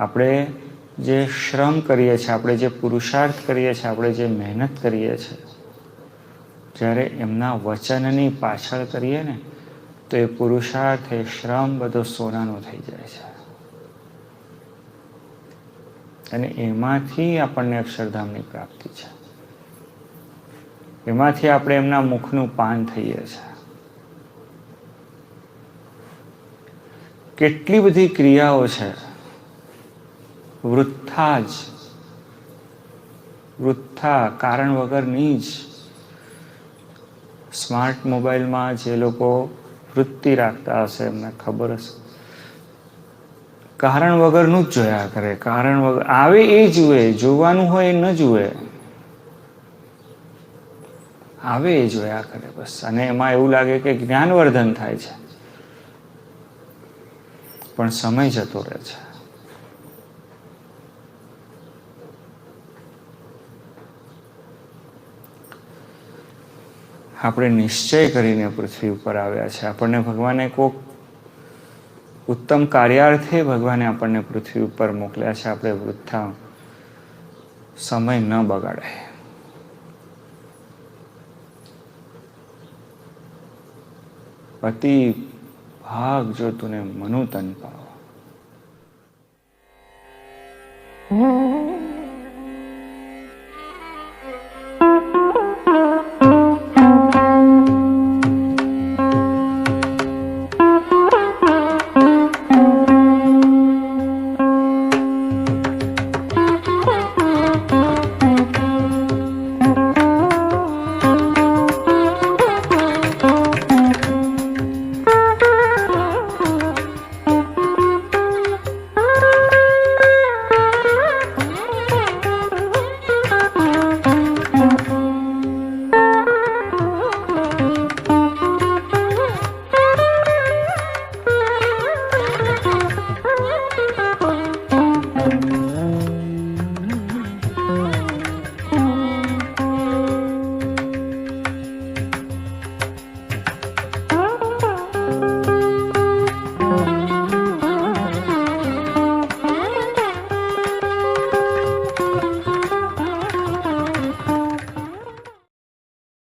આપણે જે શ્રમ કરીએ છીએ, આપણે જે પુરુષાર્થ કરીએ છીએ, આપણે જે મહેનત કરીએ છીએ, જ્યારે એમના વચનની પાછળ કરીએ ને, તો એ પુરુષાર્થ, એ શ્રમ બધો સોનાનો થઈ જાય છે. અને એમાંથી આપણને અક્ષરધામની પ્રાપ્તિ છે. એમાંથી આપણે એમના મુખનું પાન થઈએ છીએ. કેટલી બધી ક્રિયાઓ છે. વૃથા જ વૃથા કારણ વગરની જ સ્માર્ટ મોબાઈલમાં જે લોકો વૃત્તિ રાખતા હશે એમને ખબર હશે. કારણ વગરનું જ જોયા કરે. કારણ વગર આવે એ જુએ, જોવાનું હોય એ ન જુએ. આવે એ જોયા કરે બસ. અને એમાં એવું લાગે કે જ્ઞાનવર્ધન થાય છે. પણ સમય જતો રહે છે. આપણે નિશ્ચય કરીને પૃથ્વી ઉપર આવ્યા છે. આપણને ભગવાને કોક ઉત્તમ કાર્યાર્થે ભગવાને આપણને પૃથ્વી ઉપર મોકલ્યા છે. આપણે વૃથા સમય ન બગાડે અતિ ભાગ જો તુને મનુ તન પાવ.